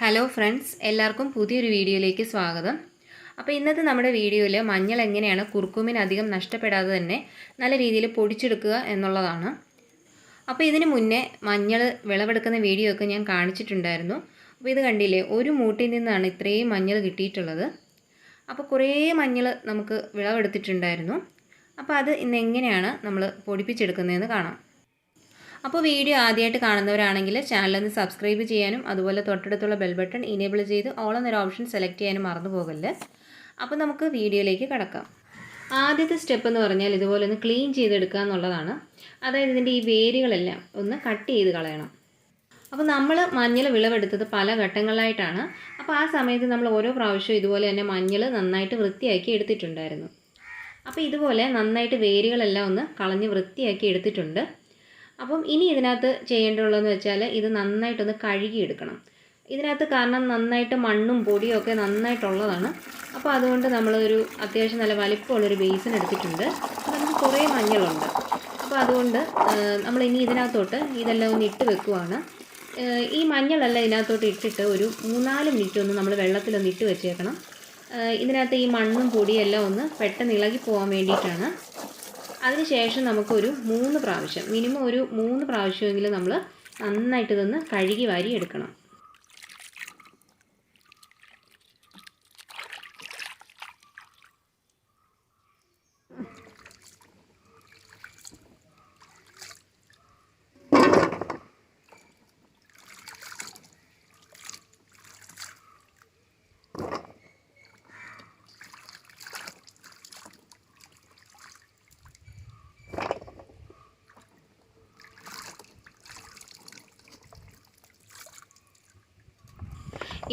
Hello friends എല്ലാവർക്കും പുതിയൊരു വീഡിയോയിലേക്ക് സ്വാഗതം. അപ്പോൾ ഇന്നത്തെ നമ്മുടെ വീഡിയോയിൽ മഞ്ഞൾ എങ്ങനെയാണ് കുർക്കുമിന് അധികം നഷ്ടപ്പെടാതെ തന്നെ നല്ല രീതിയിൽ പൊടിച്ചെടുക്കുക എന്നുള്ളതാണ്. അപ്പോൾ ഇതിന് മുന്നേ മഞ്ഞൾ വിളവെടുക്കുന്ന വീഡിയോ ഒക്കെ ഞാൻ കാണിച്ചിട്ടുണ്ടായിരുന്നു. അപ്പോൾ ഇത് കണ്ടില്ലേ ഒരു മൂട്ടിൽ നിന്നാണ് ഇത്രയും മഞ്ഞൾ കിട്ടിയിട്ടുള്ളത്. അപ്പോൾ കുറേ മഞ്ഞൾ നമുക്ക് വിളവെടുത്തിട്ടുണ്ടായിരുന്നു. അപ്പോൾ അത് ഇന്ന് എങ്ങനെയാണ് നമ്മൾ പൊടിപ്പിച്ചെടുക്കുന്നതെന്ന് കാണാം. അപ്പോൾ വീഡിയോ ആദ്യമായിട്ട് കാണുന്നവരാണെങ്കിൽ ചാനലൊന്ന് സബ്സ്ക്രൈബ് ചെയ്യാനും അതുപോലെ തൊട്ടടുത്തുള്ള ബെൽ ബട്ടൺ ഇനേബിൾ ചെയ്ത് ഓൾ എന്നൊരു ഓപ്ഷൻ സെലക്ട് ചെയ്യാനും മറന്നു പോകല്ല്. അപ്പോൾ നമുക്ക് വീഡിയോയിലേക്ക് കിടക്കാം. ആദ്യത്തെ സ്റ്റെപ്പ് എന്ന് പറഞ്ഞാൽ ഇതുപോലെ ഒന്ന് ക്ലീൻ ചെയ്തെടുക്കുക എന്നുള്ളതാണ്. അതായത് ഇതിന്റെ ഈ വേരുകളെല്ലാം ഒന്ന് കട്ട് ചെയ്ത് കളയണം. അപ്പോൾ നമ്മൾ മഞ്ഞൾ വിളവെടുത്തത് പല ഘട്ടങ്ങളിലായിട്ടാണ് അപ്പോൾ ആ സമയത്ത് നമ്മൾ ഓരോ പ്രാവശ്യവും ഇതുപോലെ തന്നെ മഞ്ഞൾ നന്നായിട്ട് വൃത്തിയാക്കി എടുത്തിട്ടുണ്ടായിരുന്നു. അപ്പോൾ ഇതുപോലെ നന്നായിട്ട് വേരുകളെല്ലാം ഒന്ന് കളഞ്ഞ് വൃത്തിയാക്കി എടുത്തിട്ടുണ്ട്. അപ്പം ഇനി ഇതിനകത്ത് ചെയ്യേണ്ടതുള്ളതെന്ന് വെച്ചാൽ ഇത് നന്നായിട്ടൊന്ന് കഴുകിയെടുക്കണം. ഇതിനകത്ത് കാരണം നന്നായിട്ട് മണ്ണും പൊടിയും ഒക്കെ നന്നായിട്ടുള്ളതാണ്. അപ്പോൾ അതുകൊണ്ട് നമ്മളൊരു അത്യാവശ്യം നല്ല വലിപ്പമുള്ളൊരു ബേസിൻ എടുത്തിട്ടുണ്ട്. അപ്പോൾ നമുക്ക് കുറേ മഞ്ഞളുണ്ട്. അപ്പോൾ അതുകൊണ്ട് നമ്മൾ ഇനി ഇതിനകത്തോട്ട് ഇതെല്ലാം ഒന്ന് ഇട്ട് വെക്കുവാണ്. ഈ മഞ്ഞളെല്ലാം ഇതിനകത്തോട്ട് ഇട്ടിട്ട് ഒരു മൂന്നാൽ മിനിറ്റ് ഒന്ന് നമ്മൾ വെള്ളത്തിലൊന്ന് ഇട്ട് വെച്ചേക്കണം. ഇതിനകത്ത് ഈ മണ്ണും പൊടിയെല്ലാം ഒന്ന് പെട്ടെന്ന് ഇളകി പോകാൻ വേണ്ടിയിട്ടാണ്. അതിനുശേഷം നമുക്കൊരു മൂന്ന് പ്രാവശ്യം മിനിമം ഒരു മൂന്ന് പ്രാവശ്യമെങ്കിലും നമ്മൾ നന്നായിട്ട് ഇതൊന്ന് കഴുകി വാരി എടുക്കണം.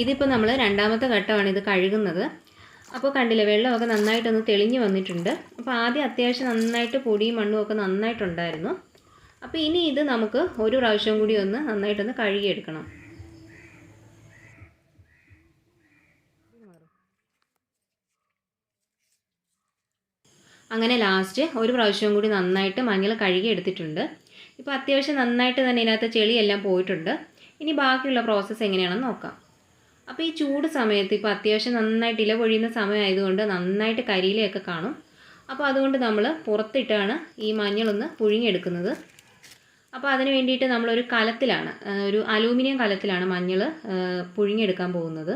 ഇതിപ്പോൾ നമ്മൾ രണ്ടാമത്തെ ഘട്ടമാണ് ഇത് കഴുകുന്നത്. അപ്പോൾ കണ്ടില്ലേ വെള്ളമൊക്കെ നന്നായിട്ടൊന്ന് തെളിഞ്ഞു വന്നിട്ടുണ്ട്. അപ്പോൾ ആദ്യം അത്യാവശ്യം നന്നായിട്ട് പൊടിയും മണ്ണും ഒക്കെ നന്നായിട്ടുണ്ടായിരുന്നു. അപ്പോൾ ഇനി ഇത് നമുക്ക് ഒരു പ്രാവശ്യം കൂടി ഒന്ന് നന്നായിട്ടൊന്ന് കഴുകിയെടുക്കണം. അങ്ങനെ ലാസ്റ്റ് ഒരു പ്രാവശ്യം കൂടി നന്നായിട്ട് മഞ്ഞൾ കഴുകി എടുത്തിട്ടുണ്ട് ഇപ്പോൾ അത്യാവശ്യം നന്നായിട്ട് തന്നെ ഇതിനകത്ത് ചെളിയെല്ലാം പോയിട്ടുണ്ട്. ഇനി ബാക്കിയുള്ള പ്രോസസ്സ് എങ്ങനെയാണെന്ന് നോക്കാം. അപ്പോൾ ഈ ചൂട് സമയത്ത് ഇപ്പോൾ അത്യാവശ്യം നന്നായിട്ട് ഇല പൊഴിയുന്ന സമയമായതുകൊണ്ട് നന്നായിട്ട് കരിയിലയൊക്കെ കാണും. അപ്പോൾ അതുകൊണ്ട് നമ്മൾ പുറത്തിട്ടാണ് ഈ മഞ്ഞളൊന്ന് പുഴുങ്ങിയെടുക്കുന്നത്. അപ്പോൾ അതിന് വേണ്ടിയിട്ട് നമ്മളൊരു കലത്തിലാണ് ഒരു അലൂമിനിയം കലത്തിലാണ് മഞ്ഞൾ പുഴുങ്ങിയെടുക്കാൻ പോകുന്നത്.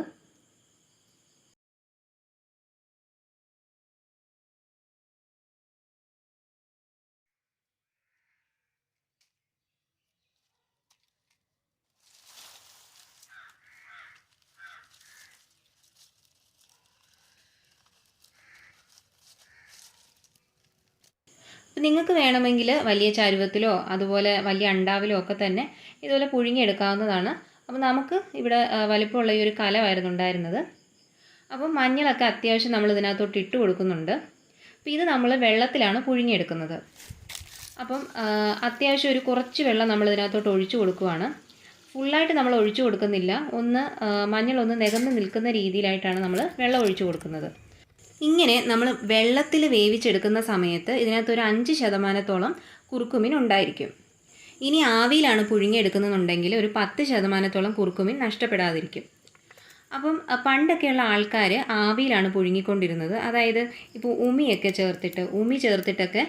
അപ്പം നിങ്ങൾക്ക് വേണമെങ്കിൽ വലിയ ചരുവത്തിലോ അതുപോലെ വലിയ അണ്ടാവിലോ ഒക്കെ തന്നെ ഇതുപോലെ പുഴുങ്ങിയെടുക്കാവുന്നതാണ്. അപ്പോൾ നമുക്ക് ഇവിടെ വലിപ്പമുള്ള ഈ ഒരു കലമായിരുന്നു ഉണ്ടായിരുന്നത്. അപ്പം മഞ്ഞളൊക്കെ അത്യാവശ്യം നമ്മൾ ഇതിനകത്തോട്ട് ഇട്ട് കൊടുക്കുന്നുണ്ട്. അപ്പോൾ ഇത് നമ്മൾ വെള്ളത്തിലാണ് പുഴുങ്ങിയെടുക്കുന്നത്. അപ്പം അത്യാവശ്യം ഒരു കുറച്ച് വെള്ളം നമ്മൾ ഇതിനകത്തോട്ട് ഒഴിച്ചു കൊടുക്കുവാണ്. ഫുള്ളായിട്ട് നമ്മൾ ഒഴിച്ചു കൊടുക്കുന്നില്ല. ഒന്ന് മഞ്ഞളൊന്ന് നികന്ന് നിൽക്കുന്ന രീതിയിലായിട്ടാണ് നമ്മൾ വെള്ളം ഒഴിച്ചു കൊടുക്കുന്നത്. ഇങ്ങനെ നമ്മൾ വെള്ളത്തിൽ വേവിച്ചെടുക്കുന്ന സമയത്ത് ഇതിനകത്ത് ഒരു അഞ്ച് ശതമാനത്തോളം കുറുക്കുമിൻ ഉണ്ടായിരിക്കും. ഇനി ആവിയിലാണ് പുഴുങ്ങിയെടുക്കുന്നുണ്ടെങ്കിൽ ഒരു പത്ത് ശതമാനത്തോളം കുറുക്കുമിൻ നഷ്ടപ്പെടാതിരിക്കും. അപ്പം പണ്ടൊക്കെയുള്ള ആൾക്കാർ ആവിയിലാണ് പുഴുങ്ങിക്കൊണ്ടിരുന്നത്. അതായത് ഇപ്പോൾ ഉമിയൊക്കെ ചേർത്തിട്ട് ഉമി ചേർത്തിട്ടൊക്കെ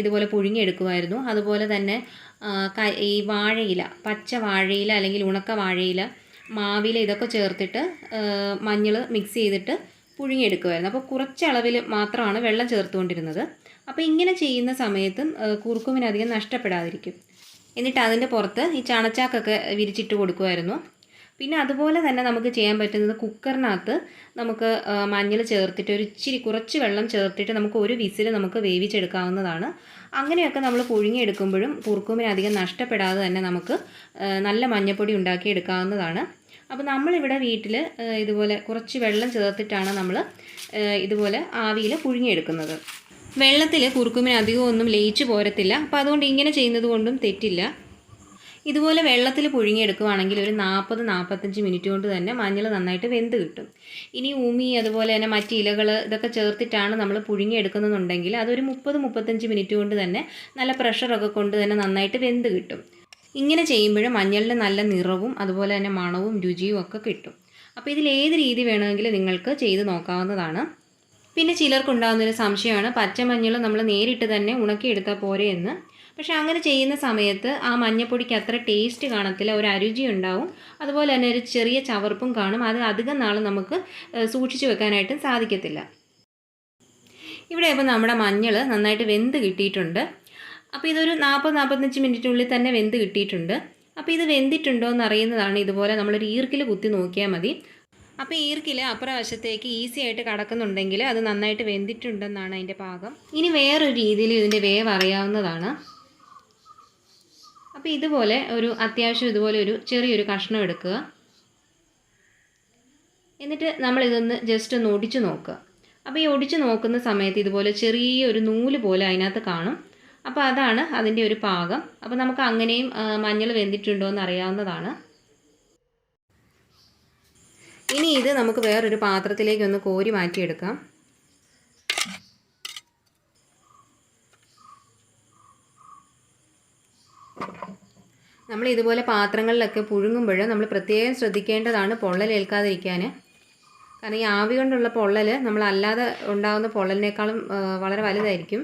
ഇതുപോലെ പുഴുങ്ങിയെടുക്കുമായിരുന്നു. അതുപോലെ തന്നെ ഈ വാഴയില പച്ച വാഴയില അല്ലെങ്കിൽ ഉണക്ക വാഴയില മാവില ഇതൊക്കെ ചേർത്തിട്ട് മഞ്ഞൾ മിക്സ് ചെയ്തിട്ട് പുഴുങ്ങിയെടുക്കുമായിരുന്നു അപ്പോൾ കുറച്ച് അളവിൽ മാത്രമാണ് വെള്ളം ചേർത്തുകൊണ്ടിരുന്നത്. അപ്പോൾ ഇങ്ങനെ ചെയ്യുന്ന സമയത്തും കുറുക്കുമിനധികം നഷ്ടപ്പെടാതിരിക്കും. എന്നിട്ട് അതിന്റെ പുറത്ത് ഈ ചണച്ചാക്കൊക്കെ വിരിച്ചിട്ട് കൊടുക്കുമായിരുന്നു പിന്നെ അതുപോലെ തന്നെ നമുക്ക് ചെയ്യാൻ പറ്റുന്നത് കുക്കറിനകത്ത് നമുക്ക് മഞ്ഞൾ ചേർത്തിട്ട് ഒരു ഇച്ചിരി കുറച്ച് വെള്ളം ചേർത്തിട്ട് നമുക്ക് ഒരു വിസിൽ നമുക്ക് വേവിച്ചെടുക്കാവുന്നതാണ്. അങ്ങനെയൊക്കെ നമ്മൾ പുഴുങ്ങിയെടുക്കുമ്പോഴും കുറുക്കുമിനധികം നഷ്ടപ്പെടാതെ തന്നെ നമുക്ക് നല്ല മഞ്ഞപ്പൊടി ഉണ്ടാക്കി എടുക്കാവുന്നതാണ് അപ്പോൾ നമ്മളിവിടെ വീട്ടിൽ ഇതുപോലെ കുറച്ച് വെള്ളം ചേർത്തിട്ടാണ് നമ്മൾ ഇതുപോലെ ആവിയിൽ പുഴുങ്ങിയെടുക്കുന്നത്. വെള്ളത്തിൽ കുറുക്കുമിന് അധികം ഒന്നും ലയിച്ചു പോരത്തില്ല. അപ്പോൾ അതുകൊണ്ട് ഇങ്ങനെ ചെയ്യുന്നത് കൊണ്ടും തെറ്റില്ല. ഇതുപോലെ വെള്ളത്തിൽ പുഴുങ്ങിയെടുക്കുവാണെങ്കിൽ ഒരു നാൽപ്പത് നാൽപ്പത്തഞ്ച് മിനിറ്റ് കൊണ്ട് തന്നെ മഞ്ഞൾ നന്നായിട്ട് വെന്ത് കിട്ടും. ഇനി ഉമി അതുപോലെ തന്നെ മറ്റ് ഇലകൾ ഇതൊക്കെ ചേർത്തിട്ടാണ് നമ്മൾ പുഴുങ്ങിയെടുക്കുന്നതെന്നുണ്ടെങ്കിൽ അതൊരു മുപ്പത് മുപ്പത്തഞ്ച് മിനിറ്റ് കൊണ്ട് തന്നെ നല്ല പ്രഷറൊക്കെ കൊണ്ട് തന്നെ നന്നായിട്ട് വെന്ത് കിട്ടും. ഇങ്ങനെ ചെയ്യുമ്പോൾ മഞ്ഞളിന് നല്ല നിറവും അതുപോലെ തന്നെ മണവും രുചിയും ഒക്കെ കിട്ടും. അപ്പോൾ ഇതിൽ ഏത് രീതി വേണമെങ്കിലും നിങ്ങൾക്ക് ചെയ്ത് നോക്കാവുന്നതാണ്. പിന്നെ ചിലർക്കുണ്ടാകുന്നൊരു സംശയമാണ് പച്ചമഞ്ഞൾ നമ്മൾ നേരിട്ട് തന്നെ ഉണക്കിയെടുത്താൽ പോരെ എന്ന്. പക്ഷേ അങ്ങനെ ചെയ്യുന്ന സമയത്ത് ആ മഞ്ഞപ്പൊടിക്ക് അത്ര ടേസ്റ്റ് കാണത്തില്ല ഒരു അരുചി ഉണ്ടാവും. അതുപോലെ തന്നെ ഒരു ചെറിയ ചവർപ്പും കാണും അത് അധികം നാൾ നമുക്ക് സൂക്ഷിച്ചു വെക്കാനായിട്ടും സാധിക്കത്തില്ല. ഇവിടെ ഇപ്പോൾ നമ്മുടെ മഞ്ഞൾ നന്നായിട്ട് വെന്ത് കിട്ടിയിട്ടുണ്ട്. അപ്പോൾ ഇതൊരു നാൽപ്പത് നാൽപ്പത്തഞ്ച് മിനിറ്റിനുള്ളിൽ തന്നെ വെന്ത് കിട്ടിയിട്ടുണ്ട്. അപ്പോൾ ഇത് വെന്തിട്ടുണ്ടോ എന്ന് അറിയുന്നതാണ് ഇതുപോലെ നമ്മളൊരു ഈർക്കിൽ കുത്തി നോക്കിയാൽ മതി. അപ്പോൾ ഈർക്കിൽ അപ്പുറവശത്തേക്ക് ഈസി ആയിട്ട് കടക്കുന്നുണ്ടെങ്കിൽ അത് നന്നായിട്ട് വെന്തിട്ടുണ്ടെന്നാണ് അതിന്റെ പാകം. ഇനി വേറൊരു രീതിയിൽ ഇതിന്റെ വേവ് അറിയാവുന്നതാണ്. അപ്പോൾ ഇതുപോലെ ഒരു അത്യാവശ്യം ഇതുപോലെ ഒരു ചെറിയൊരു കഷ്ണം എടുക്കുക. എന്നിട്ട് നമ്മളിതൊന്ന് ജസ്റ്റ് ഒന്ന് ഒടിച്ച് നോക്കുക. അപ്പോൾ ഈ ഒടിച്ച് നോക്കുന്ന സമയത്ത് ഇതുപോലെ ചെറിയൊരു നൂൽ പോലെ അതിനകത്ത് കാണും. അപ്പോൾ അതാണ് അതിന്റെ ഒരു പാകം. അപ്പോൾ നമുക്ക് അങ്ങനെയും മഞ്ഞൾ വെന്തിട്ടുണ്ടോ എന്ന് അറിയാവുന്നതാണ് ഇനി ഇത് നമുക്ക് വേറൊരു പാത്രത്തിലേക്ക് ഒന്ന് കോരി മാറ്റിയെടുക്കാം. നമ്മൾ ഇതുപോലെ പാത്രങ്ങളിലൊക്കെ പുഴുങ്ങുമ്പോൾ നമ്മൾ പ്രത്യേകം ശ്രദ്ധിക്കേണ്ടതാണ് പൊള്ളലേൽക്കാതിരിക്കാൻ കാരണം ഈ ആവി കൊണ്ടുള്ള പൊള്ളൽ നമ്മളല്ലാതെ ഉണ്ടാകുന്ന പൊള്ളലിനേക്കാളും വളരെ വലുതായിരിക്കും.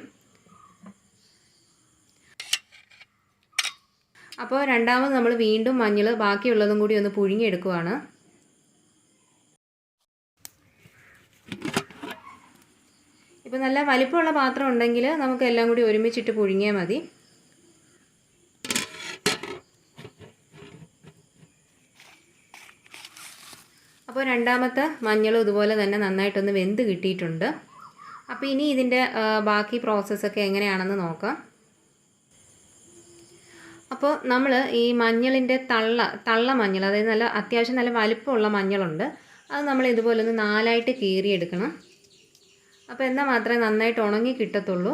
അപ്പോൾ രണ്ടാമത് നമ്മൾ വീണ്ടും മഞ്ഞൾ ബാക്കിയുള്ളതും കൂടി ഒന്ന് പുഴുങ്ങിയെടുക്കുവാണ്. ഇപ്പോൾ നല്ല വലിപ്പമുള്ള പാത്രം ഉണ്ടെങ്കിൽ നമുക്ക് എല്ലാം കൂടി ഒരുമിച്ചിട്ട് പുഴുങ്ങിയാൽ മതി. അപ്പോൾ രണ്ടാമത്തെ മഞ്ഞളും ഇതുപോലെ തന്നെ നന്നായിട്ടൊന്ന് വെന്ത് കിട്ടിയിട്ടുണ്ട്. അപ്പോൾ ഇനി ഇതിന്റെ ബാക്കി പ്രോസസ്സൊക്കെ എങ്ങനെയാണെന്ന് നോക്കാം. അപ്പോൾ നമ്മൾ ഈ മഞ്ഞളിന്റെ തള്ള തള്ള മഞ്ഞൾ അതായത് നല്ല അത്യാവശ്യം നല്ല വലിപ്പമുള്ള മഞ്ഞളുണ്ട്. അത് നമ്മൾ ഇതുപോലെ ഒന്ന് നാലായിട്ട് കീറിയെടുക്കണം. അപ്പോൾ എന്നാൽ മാത്രമേ നന്നായിട്ട് ഉണങ്ങി കിട്ടത്തുള്ളൂ.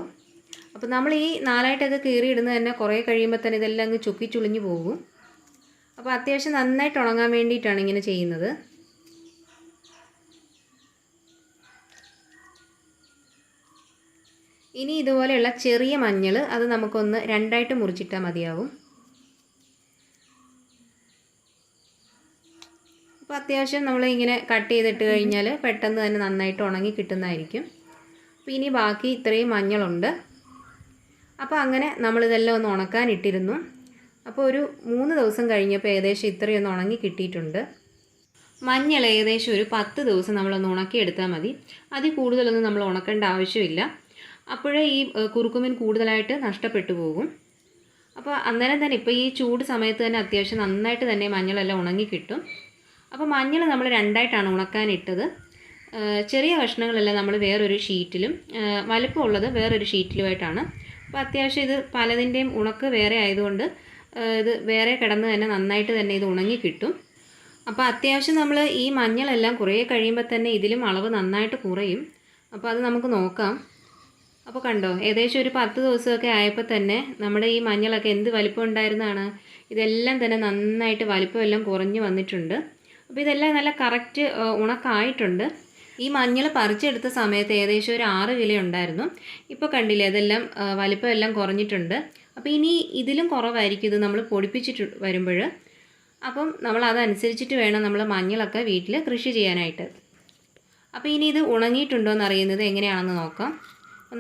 അപ്പോൾ നമ്മൾ ഈ നാലായിട്ടൊക്കെ കീറിയിടുന്നത് തന്നെ കുറേ കഴിയുമ്പോൾ തന്നെ ഇതെല്ലാം അങ്ങ് ചുക്കി ചുളിഞ്ഞു പോകും. അപ്പോൾ അത്യാവശ്യം നന്നായിട്ട് ഉണങ്ങാൻ വേണ്ടിയിട്ടാണ് ഇങ്ങനെ ചെയ്യുന്നത്. ഇനി ഇതുപോലെയുള്ള ചെറിയ മഞ്ഞൾ അത് നമുക്കൊന്ന് രണ്ടായിട്ട് മുറിച്ചിട്ടാൽ മതിയാവും. അപ്പോൾ അത്യാവശ്യം നമ്മൾ ഇങ്ങനെ കട്ട് ചെയ്തിട്ട് കഴിഞ്ഞാൽ പെട്ടെന്ന് തന്നെ നന്നായിട്ട് ഉണങ്ങി കിട്ടുന്നതായിരിക്കും. അപ്പോൾ ഇനി ബാക്കി ഇത്രയും മഞ്ഞളുണ്ട്. അപ്പോൾ അങ്ങനെ നമ്മളിതെല്ലാം ഒന്ന് ഉണക്കാൻ ഇട്ടിരുന്നു. അപ്പോൾ ഒരു മൂന്ന് ദിവസം കഴിഞ്ഞപ്പോൾ ഏകദേശം ഇത്രയൊന്ന് ഉണങ്ങി കിട്ടിയിട്ടുണ്ട്. മഞ്ഞൾ ഏകദേശം ഒരു പത്ത് ദിവസം നമ്മളൊന്ന് ഉണക്കിയെടുത്താൽ മതി. അതിൽ കൂടുതലൊന്നും നമ്മൾ ഉണക്കേണ്ട ആവശ്യമില്ല. അപ്പോഴേ ഈ കുറുക്കുമീൻ കൂടുതലായിട്ട് നഷ്ടപ്പെട്ടു പോകും. അപ്പോൾ അന്നേരം തന്നെ ഇപ്പോൾ ഈ ചൂട് സമയത്ത് തന്നെ അത്യാവശ്യം നന്നായിട്ട് തന്നെ മഞ്ഞളെല്ലാം ഉണങ്ങി കിട്ടും. അപ്പോൾ മഞ്ഞൾ നമ്മൾ രണ്ടായിട്ടാണ് ഉണക്കാനിട്ടത്. ചെറിയ കഷ്ണങ്ങളെല്ലാം നമ്മൾ വേറൊരു ഷീറ്റിലും. വലിപ്പമുള്ളത് വേറൊരു ഷീറ്റിലുമായിട്ടാണ്. അപ്പോൾ അത്യാവശ്യം ഇത് പലതിന്റെയും ഉണക്ക് വേറെ ആയതുകൊണ്ട് ഇത് വേറെ കിടന്ന് തന്നെ നന്നായിട്ട് തന്നെ ഇത് ഉണങ്ങി കിട്ടും. അപ്പോൾ അത്യാവശ്യം നമ്മൾ ഈ മഞ്ഞളെല്ലാം കുറേ കഴിയുമ്പോൾ തന്നെ ഇതിലും അളവ് നന്നായിട്ട് കുറയും. അപ്പോൾ അത് നമുക്ക് നോക്കാം. അപ്പോൾ കണ്ടോ ഏകദേശം ഒരു പത്ത് ദിവസമൊക്കെ ആയപ്പോൾ തന്നെ നമ്മുടെ ഈ മഞ്ഞളൊക്കെ എന്ത് വലിപ്പം ഉണ്ടായിരുന്നതാണ് ഇതെല്ലാം തന്നെ നന്നായിട്ട് വലിപ്പമെല്ലാം കുറഞ്ഞു വന്നിട്ടുണ്ട്. അപ്പോൾ ഇതെല്ലാം നല്ല കറക്റ്റ് ഉണക്കായിട്ടുണ്ട്. ഈ മഞ്ഞൾ പറിച്ചെടുത്ത സമയത്ത് ഏകദേശം ഒരു ആറ് കിലോ ഉണ്ടായിരുന്നു. ഇപ്പോൾ കണ്ടില്ലേ ഇതെല്ലാം വലിപ്പമെല്ലാം കുറഞ്ഞിട്ടുണ്ട്. അപ്പോൾ ഇനി ഇതിലും കുറവായിരിക്കും ഇത് നമ്മൾ പൊടിപ്പിച്ചിട്ട് വരുമ്പോൾ അപ്പം നമ്മൾ അതനുസരിച്ചിട്ട് വേണം നമ്മൾ മഞ്ഞളൊക്കെ വീട്ടിൽ കൃഷി ചെയ്യാനായിട്ട്. അപ്പോൾ ഇനി ഇത് ഉണങ്ങിയിട്ടുണ്ടോ എന്ന് അറിയുന്നത് എങ്ങനെയാണെന്ന് നോക്കാം.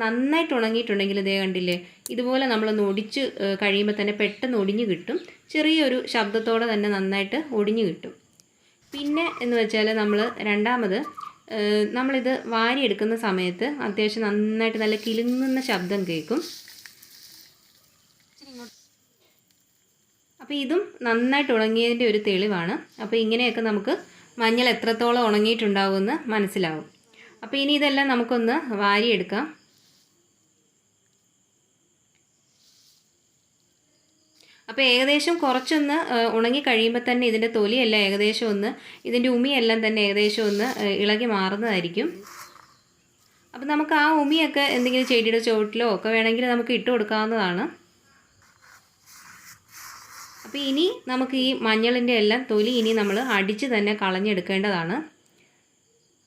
നന്നായിട്ട് ഉണങ്ങിയിട്ടുണ്ടെങ്കിൽ ഇതേ കണ്ടില്ലേ ഇതുപോലെ നമ്മളൊന്ന് ഒടിച്ച് കഴിയുമ്പോൾ തന്നെ പെട്ടെന്ന് ഒടിഞ്ഞു കിട്ടും. ചെറിയൊരു ശബ്ദത്തോടെ തന്നെ നന്നായിട്ട് ഒടിഞ്ഞു കിട്ടും. പിന്നെ എന്ന് വെച്ചാൽ നമ്മൾ രണ്ടാമത് നമ്മളിത് വാരിയെടുക്കുന്ന സമയത്ത് അത്യാവശ്യം നന്നായിട്ട് നല്ല കിലുങ്ങുന്ന ശബ്ദം കേൾക്കും. അപ്പോൾ ഇതും നന്നായിട്ട് ഉണങ്ങിയതിന്റെ ഒരു തെളിവാണ്. അപ്പോൾ ഇങ്ങനെയൊക്കെ നമുക്ക് മഞ്ഞൾ എത്രത്തോളം ഉണങ്ങിയിട്ടുണ്ടാവുമെന്ന് മനസ്സിലാവും. അപ്പോൾ ഇനി ഇതെല്ലാം നമുക്കൊന്ന് വാരിയെടുക്കാം. അപ്പോൾ ഏകദേശം കുറച്ചൊന്ന് ഉണങ്ങി കഴിയുമ്പോൾ തന്നെ ഇതിന്റെ തൊലിയെല്ലാം ഏകദേശം ഒന്ന് ഇതിന്റെ ഉമിയെല്ലാം തന്നെ ഏകദേശം ഒന്ന് ഇളകി മാറുന്നതായിരിക്കും. അപ്പോൾ നമുക്ക് ആ ഉമിയൊക്കെ എന്തെങ്കിലും ചെടിയുടെ ചുവട്ടിലോ ഒക്കെ വേണമെങ്കിൽ നമുക്ക് ഇട്ട് കൊടുക്കാവുന്നതാണ്. അപ്പോൾ ഇനി നമുക്ക് ഈ മഞ്ഞളിന്റെ എല്ലാം തൊലി ഇനി നമ്മൾ അടിച്ച് തന്നെ കളഞ്ഞെടുക്കേണ്ടതാണ്.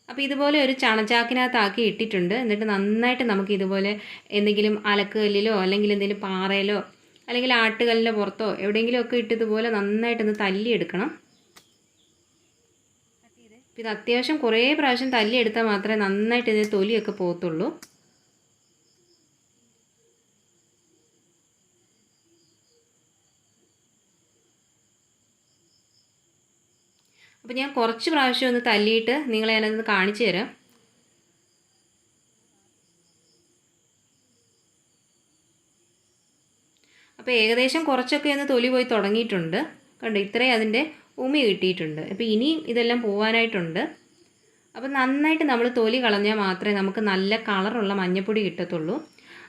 അപ്പോൾ ഇതുപോലെ ഒരു ചണച്ചാക്കിനകത്താക്കി ഇട്ടിട്ടുണ്ട്. എന്നിട്ട് നന്നായിട്ട് നമുക്ക് ഇതുപോലെ എന്തെങ്കിലും അലക്കുകല്ലിലോ അല്ലെങ്കിൽ എന്തെങ്കിലും പാറയിലോ അല്ലെങ്കിൽ ആട്ടുകല്ലിന്റെ പുറത്തോ എവിടെയെങ്കിലുമൊക്കെ ഇട്ടതുപോലെ നന്നായിട്ടൊന്ന് തല്ലിയെടുക്കണം. ഇത് അത്യാവശ്യം കുറേ പ്രാവശ്യം തല്ലിയെടുത്താൽ മാത്രമേ നന്നായിട്ട് ഇതിന്റെ തൊലിയൊക്കെ പോകത്തുള്ളൂ. അപ്പോൾ ഞാൻ കുറച്ച് പ്രാവശ്യം ഒന്ന് തല്ലിയിട്ട് നിങ്ങളെ ഞാനതൊന്ന് കാണിച്ചു തരാം. അപ്പോൾ ഏകദേശം കുറച്ചൊക്കെ ഒന്ന് തൊലി പോയി തുടങ്ങിയിട്ടുണ്ട്. കണ്ടോ ഇത്രയും അതിന്റെ ഉമി കിട്ടിയിട്ടുണ്ട്. അപ്പോൾ ഇനിയും ഇതെല്ലാം പോകാനായിട്ടുണ്ട് അപ്പോൾ നന്നായിട്ട് നമ്മൾ തൊലി കളഞ്ഞാൽ മാത്രമേ നമുക്ക് നല്ല കളറുള്ള മഞ്ഞപ്പൊടി കിട്ടത്തുള്ളൂ.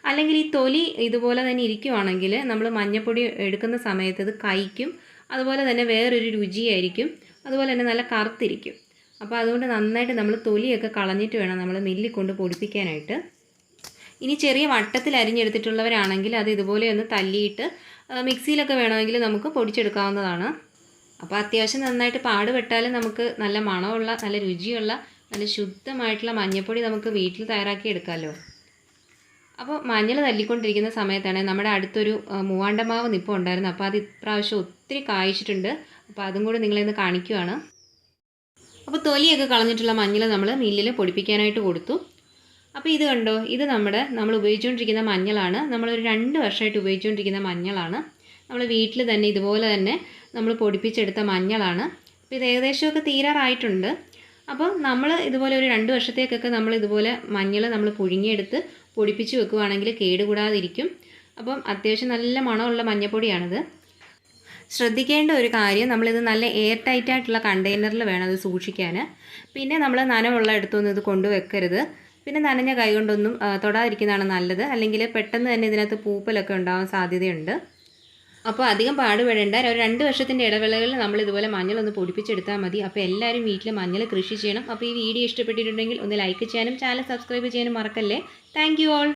അല്ലെങ്കിൽ ഈ തൊലി ഇതുപോലെ തന്നെ ഇരിക്കുവാണെങ്കിൽ നമ്മൾ മഞ്ഞപ്പൊടി എടുക്കുന്ന സമയത്ത് ഇത് കൈക്കും അതുപോലെ തന്നെ വേറൊരു രുചിയായിരിക്കും. അതുപോലെ തന്നെ നല്ല കറുത്തിരിക്കും. അപ്പോൾ അതുകൊണ്ട് നന്നായിട്ട് നമ്മൾ തൊലിയൊക്കെ കളഞ്ഞിട്ട് വേണം നമ്മൾ മില്ലിൽ കൊണ്ട് പൊടിപ്പിക്കാനായിട്ട്. ഇനി ചെറിയ വട്ടത്തിൽ അരിഞ്ഞെടുത്തിട്ടുള്ളവരാണെങ്കിൽ അത് ഇതുപോലെ ഒന്ന് തല്ലിയിട്ട് മിക്സിയിലൊക്കെ വേണമെങ്കിൽ നമുക്ക് പൊടിച്ചെടുക്കാവുന്നതാണ്. അപ്പോൾ അത്യാവശ്യം നന്നായിട്ട് പാടുപെട്ടാലും നമുക്ക് നല്ല മണമുള്ള നല്ല രുചിയുള്ള നല്ല ശുദ്ധമായിട്ടുള്ള മഞ്ഞൾപ്പൊടി നമുക്ക് വീട്ടിൽ തയ്യാറാക്കി എടുക്കാമല്ലോ അപ്പോൾ മഞ്ഞൾ തല്ലിക്കൊണ്ടിരിക്കുന്ന സമയത്താണ് നമ്മുടെ അടുത്തൊരു മൂവാണ്ടമാവ് നിപ്പം ഉണ്ടായിരുന്നു. അപ്പോൾ അത് ഇപ്രാവശ്യം ഒത്തിരി കായ്ച്ചിട്ടുണ്ട്. അപ്പോൾ അതും കൂടി നിങ്ങളിന്ന് കാണിക്കുവാണ്. അപ്പോൾ തൊലിയൊക്കെ കളഞ്ഞിട്ടുള്ള മഞ്ഞൾ നമ്മൾ മില്ലിൽ പൊടിപ്പിക്കാനായിട്ട് കൊടുത്തു. അപ്പോൾ ഇത് കണ്ടോ? ഇത് നമ്മുടെ നമ്മൾ ഉപയോഗിച്ചുകൊണ്ടിരിക്കുന്ന മഞ്ഞളാണ്. നമ്മളൊരു രണ്ട് വർഷമായിട്ട് ഉപയോഗിച്ചുകൊണ്ടിരിക്കുന്ന മഞ്ഞളാണ്. നമ്മൾ വീട്ടിൽ തന്നെ ഇതുപോലെ തന്നെ നമ്മൾ പൊടിപ്പിച്ചെടുത്ത മഞ്ഞളാണ്. അപ്പോൾ ഇത് ഏകദേശമൊക്കെ തീരാറായിട്ടുണ്ട്. അപ്പോൾ നമ്മൾ ഇതുപോലെ ഒരു രണ്ട് വർഷത്തേക്കൊക്കെ നമ്മൾ ഇതുപോലെ മഞ്ഞൾ നമ്മൾ പുഴുങ്ങിയെടുത്ത് പൊടിപ്പിച്ച് വെക്കുകയാണെങ്കിൽ കേടുകൂടാതിരിക്കും. അപ്പം അത്യാവശ്യം നല്ല മണമുള്ള മഞ്ഞപ്പൊടിയാണിത്. ശ്രദ്ധിക്കേണ്ട ഒരു കാര്യം നമ്മളിത് നല്ല എയർ ടൈറ്റ് ആയിട്ടുള്ള കണ്ടെയ്നറിൽ വേണം അത് സൂക്ഷിക്കാൻ. പിന്നെ നമ്മൾ നനവുള്ള ഇടത്തൊന്നും ഇത് കൊണ്ടുവെക്കരുത്. പിന്നെ നനഞ്ഞ കൈ കൊണ്ടൊന്നും തൊടാതിരിക്കുന്നതാണ് നല്ലത്. അല്ലെങ്കിൽ പെട്ടെന്ന് തന്നെ ഇതിനകത്ത് പൂപ്പലൊക്കെ ഉണ്ടാവാൻ സാധ്യതയുണ്ട്. അപ്പോൾ അധികം പാടുപെടേണ്ട. ഒരു രണ്ട് വർഷത്തിന്റെ ഇടവേളകളിൽ നമ്മൾ ഇതുപോലെ മഞ്ഞളൊന്ന് പൊടിപ്പിച്ചെടുത്താൽ മതി. അപ്പോൾ എല്ലാവരും വീട്ടിൽ മഞ്ഞൾ കൃഷി ചെയ്യണം. അപ്പോൾ ഈ വീഡിയോ ഇഷ്ടപ്പെട്ടിട്ടുണ്ടെങ്കിൽ ഒന്ന് ലൈക്ക് ചെയ്യാനും ചാനൽ സബ്സ്ക്രൈബ് ചെയ്യാനും മറക്കല്ലേ. Thank all